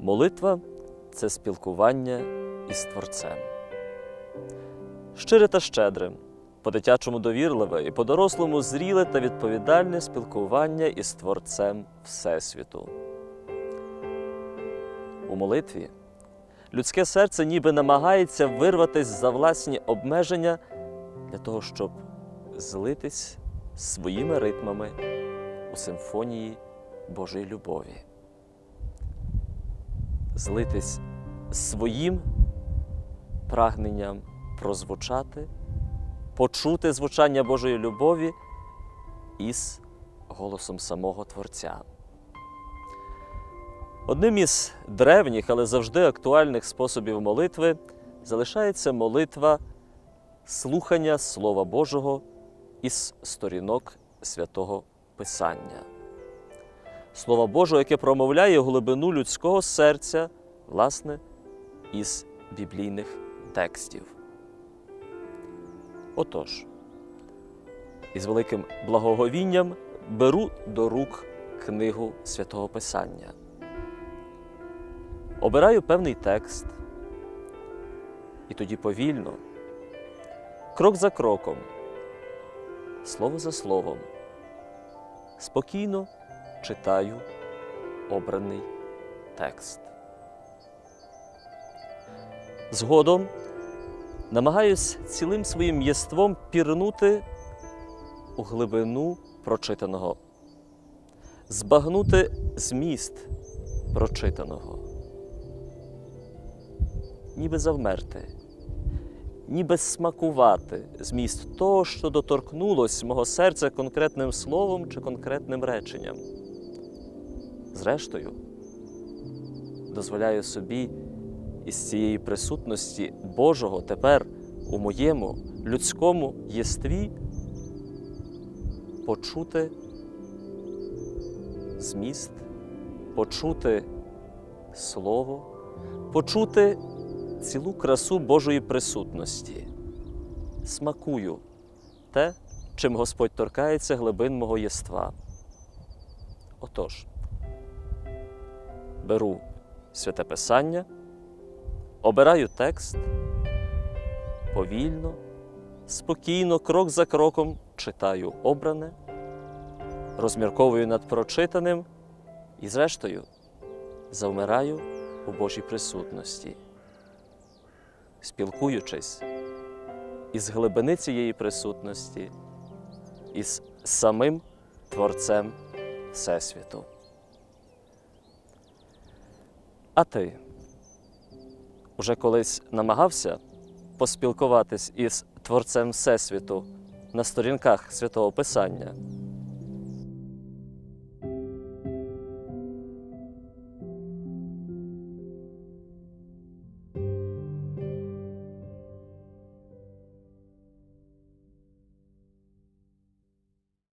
Молитва це спілкування із Творцем. Щире та щедре, по-дитячому довірливе і по-дорослому зріле та відповідальне спілкування із Творцем Всесвіту. У молитві людське серце ніби намагається вирватися за власні обмеження для того, щоб злитись своїми ритмами у симфонії Божої любові. Злитись своїм прагненням прозвучати, почути звучання Божої любові із голосом самого Творця. Одним із древніх, але завжди актуальних способів молитви залишається молитва слухання Слова Божого із сторінок святого Писання. Слово Божого, яке промовляє глибину людського серця, власне, із біблійних текстів. Отож, із великим благоговінням беру до рук книгу святого Писання. Обираю певний текст, і тоді повільно, крок за кроком, слово за словом, спокійно читаю обраний текст. Згодом намагаюсь цілим своїм єством пірнути у глибину прочитаного, збагнути зміст прочитаного, ніби завмерти, ніби смакувати зміст того, що доторкнулось мого серця конкретним словом чи конкретним реченням. Зрештою, дозволяю собі із цієї присутності Божого тепер у моєму людському єстві почути зміст, почути слово, почути цілу красу Божої присутності. Смакую те, чим Господь торкається глибин мого єства. Отож, беру святе Писання, обираю текст, повільно, спокійно, крок за кроком читаю обране, розмірковую над прочитаним і, зрештою, завмираю у Божій присутності, спілкуючись із глибини цієї присутності, із самим Творцем Всесвіту. А ти уже колись намагався поспілкуватись із Творцем Всесвіту на сторінках Святого Писання?